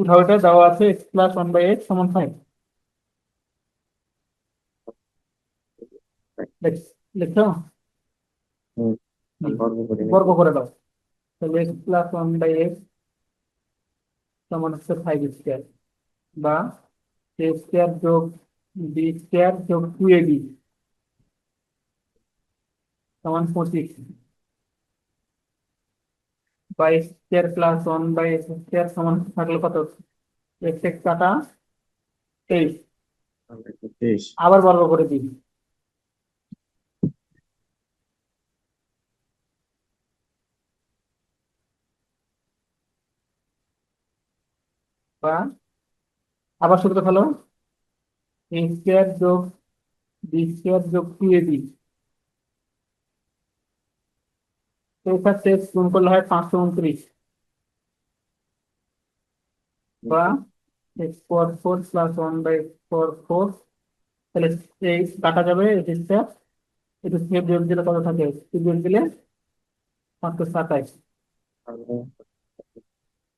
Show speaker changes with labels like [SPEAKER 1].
[SPEAKER 1] উঠাও দেওয়া আছে x plus one by x সমান ফাইভ লিখছো।
[SPEAKER 2] বর্গ করে
[SPEAKER 1] দাও। তাহলে x plus one by x সমান হচ্ছে ফাইভ স্কোয়ার বা এ স্কোয়ার যোগ বি স্কোয়ার যোগ টু এ বি সমান পঁচিশ বা x square plus one by x square সমান থাকলে কত? এক্স এক্স কাটা তেইশ।
[SPEAKER 2] তেইশ।
[SPEAKER 1] আবার বর্গ করে দিই। বা আবার সূত্র ফেলো এ স্কোয়ার যোগ বি স্কোয়ার যোগ টু এ বি তেইশ শেষ গুণ করলে হয় পাঁচশো উনত্রিশ। বা x four four plus one by four four তাহলে এই কাটা যাবে এটা একটু থেকে বিয়োগ দিলে কত থাকে? বিয়োগ দিলে পাঁচশো সাতাইশ।